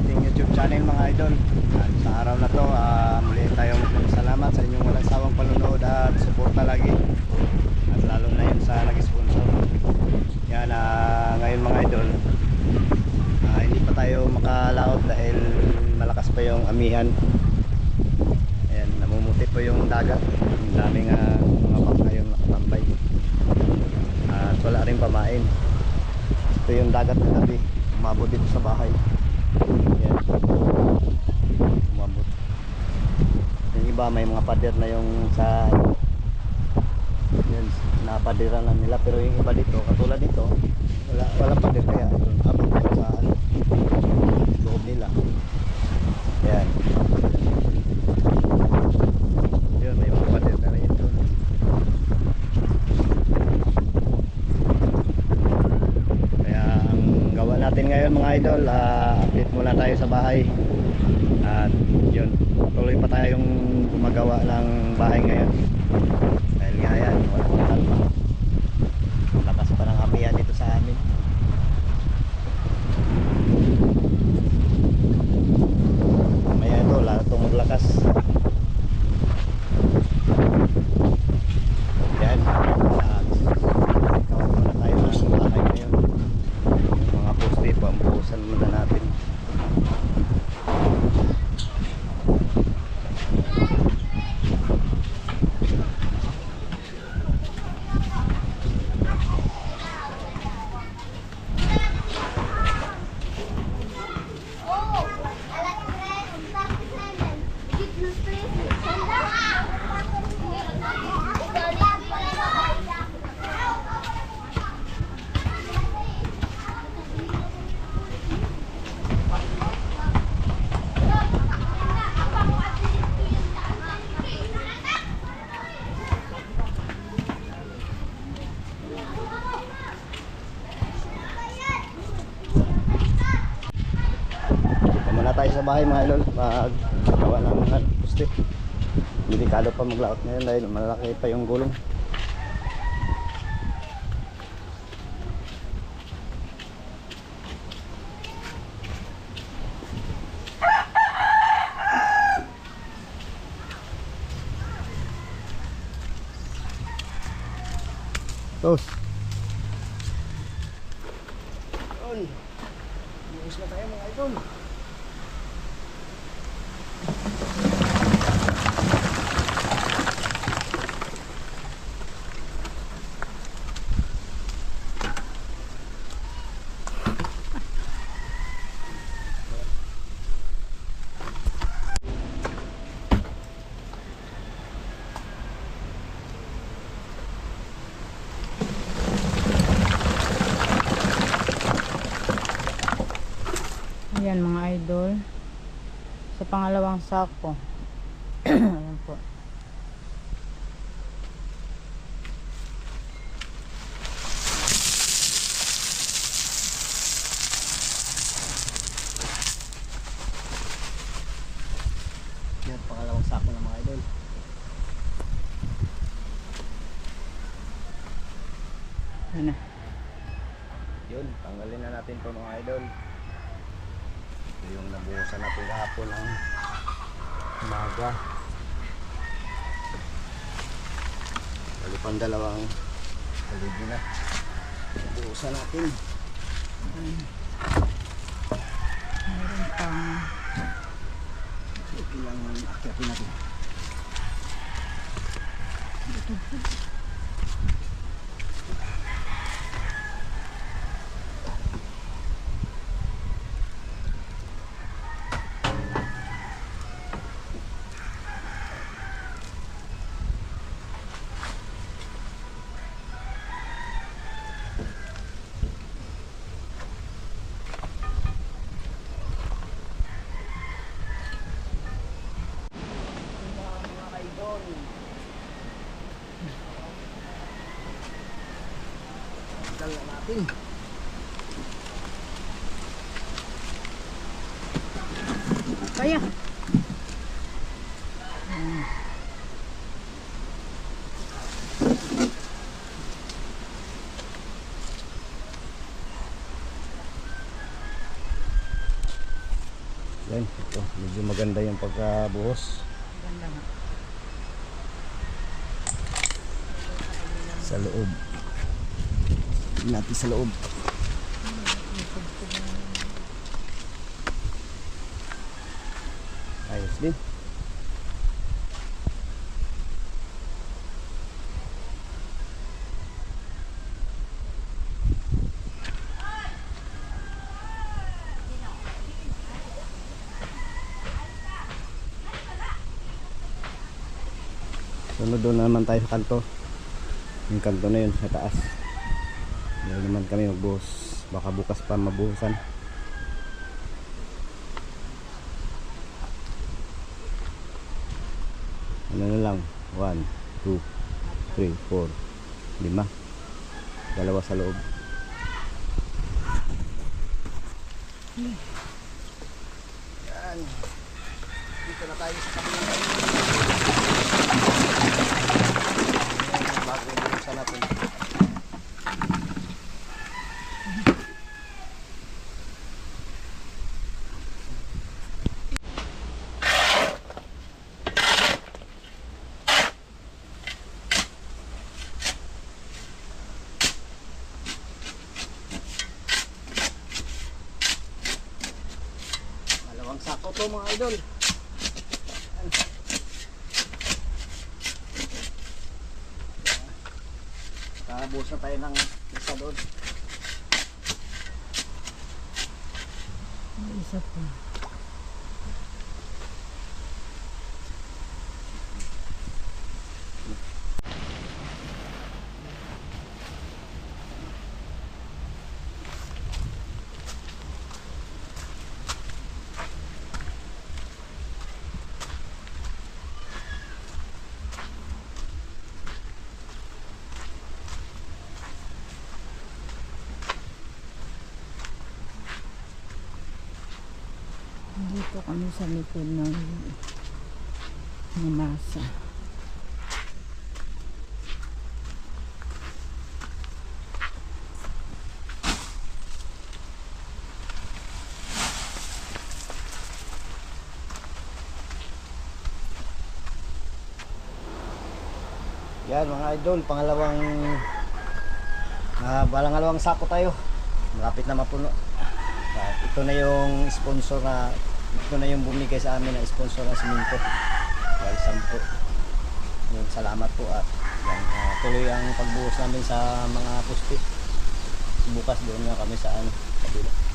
ating YouTube channel mga idol. At sa araw na to, ah, muli tayong salamat sa inyong walang sawang panunood at suporta lagi. At lalo na yun sa nag-sponsor. Yan, ah, ngayon mga idol, ah, hindi pa tayo makalaot dahil malakas pa yung amihan. Ayan, namumuti po yung dagat. Ang daming ah, mga bangka yung nakatambay. At wala rin pamain. Ito yung dagat na tabi. Umabot dito sa bahay. Yan. Umabot. Yung iba may mga pader na yung sa yan, napadiran lang nila. Pero yung iba dito katulad dito wala wala pader kaya yun, abot ko sa ano loob nila. Yan yun may mga pader na rin doon Kaya ang gawa natin ngayon mga idol, ah, update muna tayo sa bahay. At yun, tuloy pa tayong gumagawa ng bahay ngayon. Dahil nga yan, wala pang kalma. Lakas pa ng amihan dito sa amin. Mamaya ito, lalo itong maglakas. Yan. At ikaw muna tayo ng bahay ngayon. Yung mga poste, pambuhusan muna natin. Punta muna tayo sa bahay mga idol. Maggawa ng mga poste. Delikado pa maglaot ngayon dahil malaki pa yung gulong. Tos. Yun. Buhos na tayo mga idol. Ayan mga idol. Sa pangalawang sako. Ayan po. Yan, pangalawang sako ng mga idol. Ayan na. Yun, tanggalin na natin to mga idol. Ito yung nabuhusan natin kahapon ng umaga. Bali pang dalawang paligid na. Nabuhusan natin. Meron pang Okay lang akyatin natin. Tanggal na natin. Kaya. Yan, ito. Medyo maganda yung pagkabuhos. Ganda nga. Sa loob. Tingnan natin sa loob. Ayos din. Sunod doon na naman tayo sa kanto. Yung kanto na yun sa taas. Naman kami magbuhos. Baka bukas pa mabuhusan. Ano na lang? 1, 2, 3, 4, 5. Dalawa sa loob. Yan. Dito na tayo sa kabilang bago buhusan natin. To mga idol. Nakabos na tayo ng isa doon. May isa pa. Dito kami sa likod ng namasa. Yan mga idol, pangalawang uh, balangalawang sako tayo. Malapit na mapuno. Ah, ito na yung sponsor na ito na yung bumigay sa amin na sponsor ng simento. Dahil sampo. Yun, salamat po at yan, ah, tuloy ang pagbuhos namin sa mga puste. Bukas doon na kami sa ano, kabila.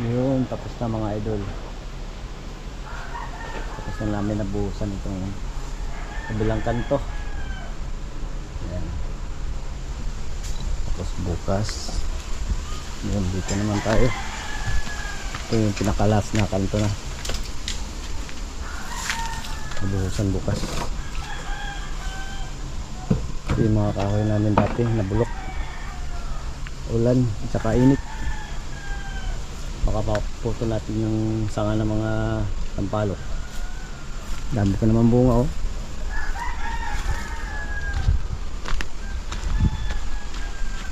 Yun, tapos na mga idol. Tapos na namin nabuhusan itong kabilang kanto. Ayan. Tapos bukas. Yun, dito naman tayo. Ito yung pinakalas na kanto na. Nabuhusan bukas. Ito yung mga kahoy namin dati, nabulok. Ulan, at saka init baka maputo natin yung sanga ng mga sampalok. Dami ko naman bunga oh.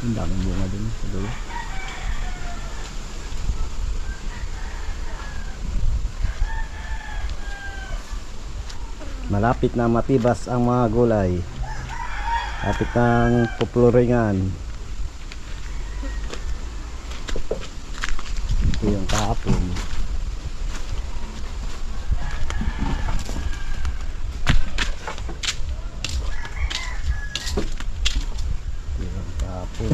Ang daming bunga din sa dulo. Malapit na matibas ang mga gulay. Lapit ng pupluringan ito yung kahapon.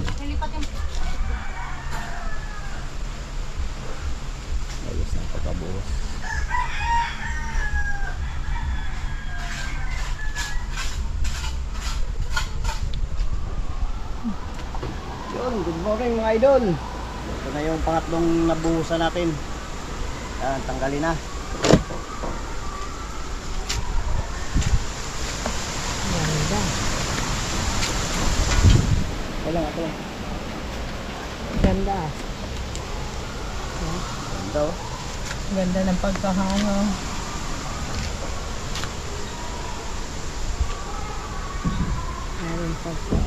Ayos na pagkabuhos. Good morning mga idol na yung pangatlong nabuhusan natin. Yan, tanggalin na. Ganda. Lang, ito lang. Ganda. Ganda oh. Ganda ng pagkahanga. Meron pa siya.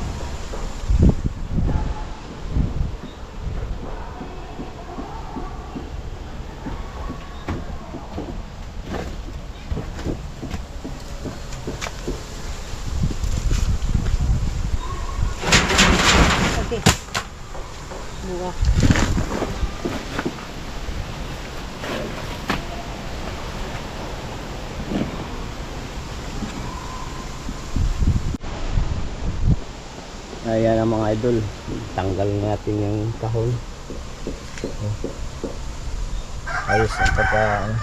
Okay. Buka. Ayan ang idol. Tanggal natin yung kahon. Ayos ang pagka ano,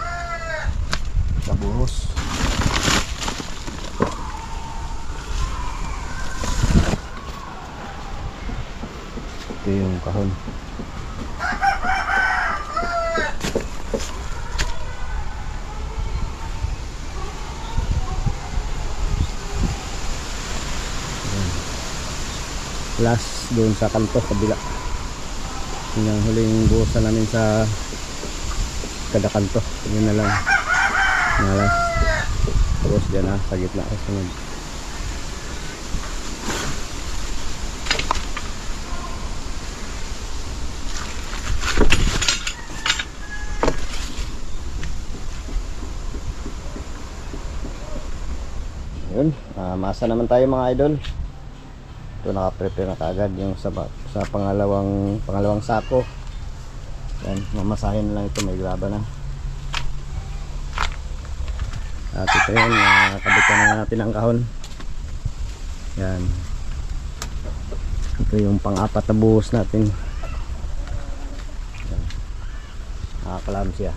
kabuhos. Ito yung kahon. Last doon sa kanto kabila. Yun ang huling buhusan namin sa kada kanto. Yun na lang. Na last tapos dyan na sa gitna. Kasunod yun ah, masa naman tayo mga idol ito naka-prepare na kaagad yung sa, sa pangalawang pangalawang sako. Yan mamasahin na lang ito may graba na. At ito yun nakabitan na natin ang kahon. Yan. Ito yung pang-apat na buhos natin. Yan. nakakalam siya.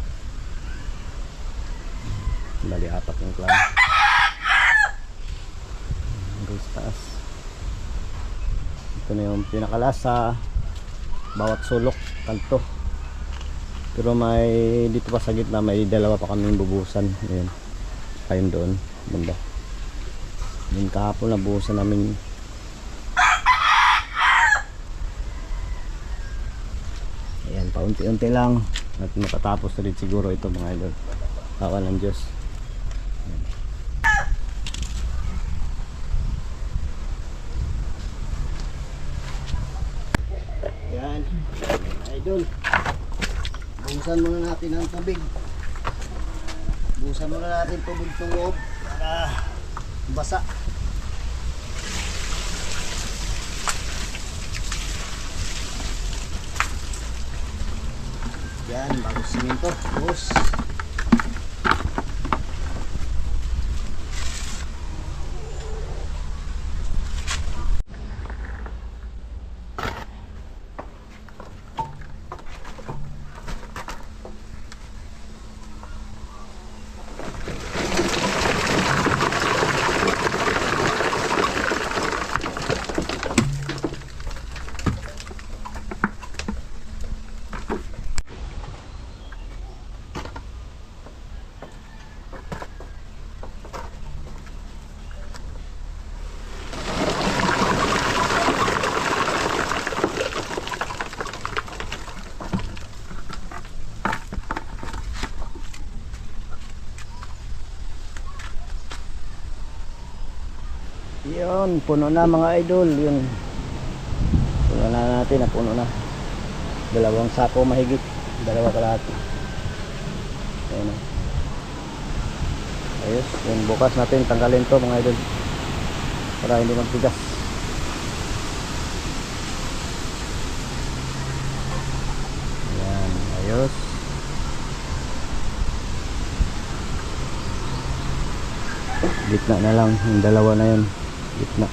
Bali apat yung clam. Hanggang taas ito na yung pinakalas sa bawat sulok kanto. Pero may dito pa sa gitna may dalawa pa kaming bubusan ayan ayun doon. Banda yun kahapon na buhusan namin. Ayan paunti-unti lang. At matatapos na rin siguro ito mga idol. Kawan ng Diyos Yan. Idol. Buhusan muna natin ang tubig. Buhusan muna natin tubig ng loob para basa. Yan, bago siminto. Buhos. Yun, puno na mga idol. Yun. Puno na natin, na puno na. Dalawang sako mahigit. Dalawa kalahati. Ayun. Ayos, yung bukas natin tanggalin to mga idol. Para hindi magtigas. Yan, ayos. Gitna na lang, yung dalawa na yun. Gitna.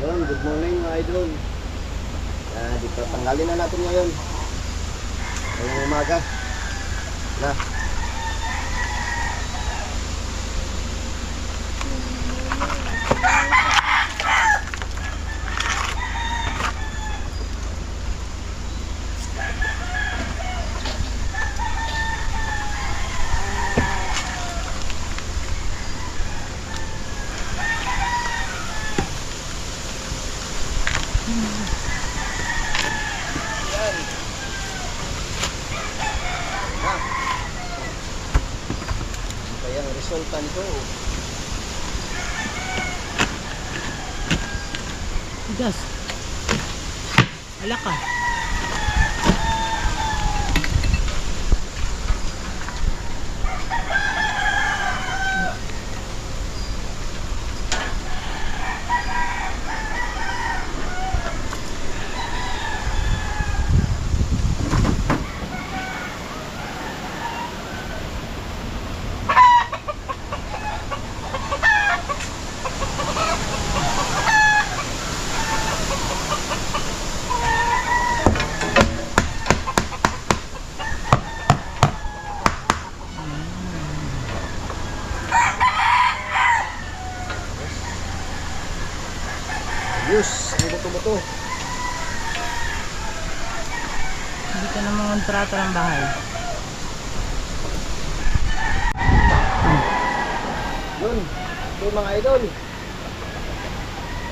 Yun, good morning mga idol. Uh, dito, tanggalin na natin ngayon. Ngayong umaga. Na. Gas. Wala ka. Yus, ang buto-buto. Hindi ka na mangontrata ng bahay. Yun, ito yung mga idol.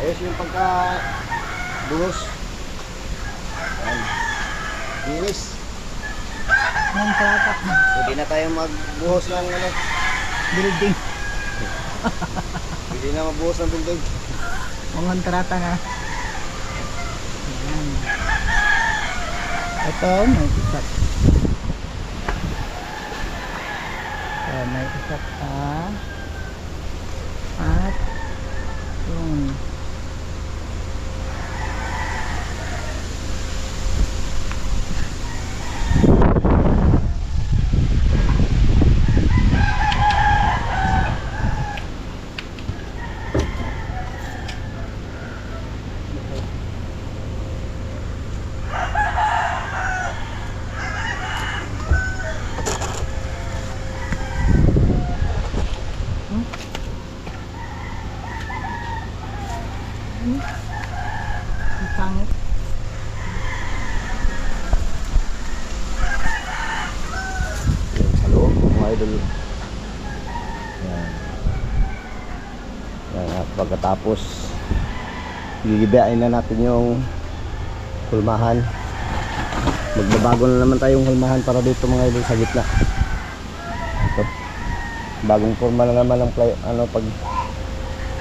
Ayos yung pagka buhos. Yan. Bilis. Mangontrata. Pwede na tayo magbuhos ng ano. Building. Pwede na magbuhos ng building. Mangontrata na. Ayan. Ito, may isap. Ito, may isap pa. At yung ang pangit. Yan sa loob, mga idol. Yan. Yan, pagkatapos, gigibain na natin yung hulmahan. Magbabago na naman tayong hulmahan para dito mga idol sa gitna. Ito. Bagong forma na naman ng ply, ano pag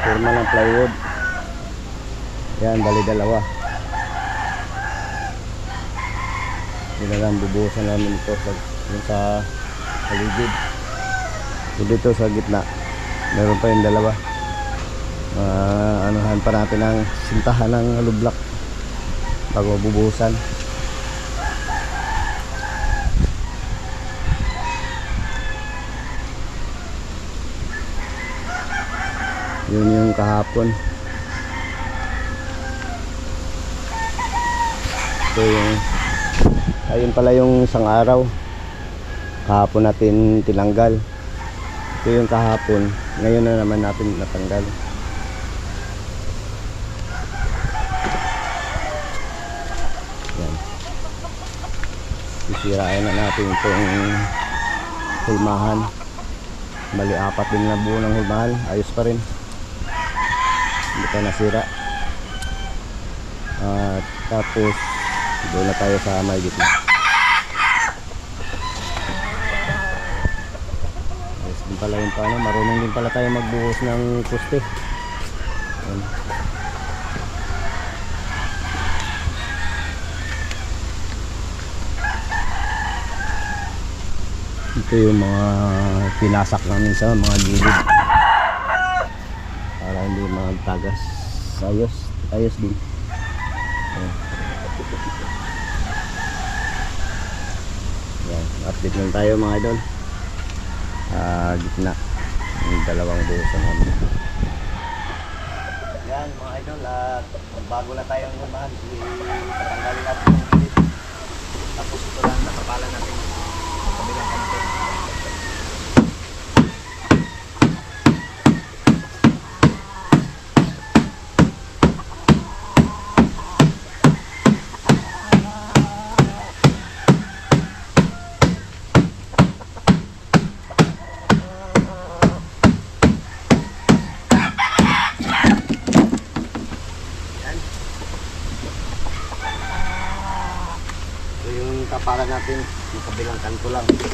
forma ng plywood. Yan, bali dalawa. Yun na lang, bubuhusan namin ito sa, sa paligid. Dito sa gitna, meron pa yung dalawa. Uh, anuhan pa natin ang sintahan ng alublak bago bubuhusan. Yun yung kahapon. Ito yung ayun pala yung isang araw kahapon natin tinanggal ito yung kahapon ngayon na naman natin natanggal yan sisirain na natin itong hulmahan. Bali apat din na buo ng hulmahan. Ayos pa rin. Hindi pa nasira. At tapos doon na tayo sa may gitna. Ayos din pala yung paano. Marunong din pala tayo magbuhos ng poste Ayan. Ito yung mga pinasak namin sa mga gilid para hindi magtagas ayos ayos din Ayan. Yan, update lang tayo mga idol. Ah, gitna. Yung dalawang buhusan namin. Yan mga idol, at bago na tayong lumahan, patanggalin natin yung gilid. Tapos ito lang nakapala natin kapalan natin, yung kabilang kanto lang.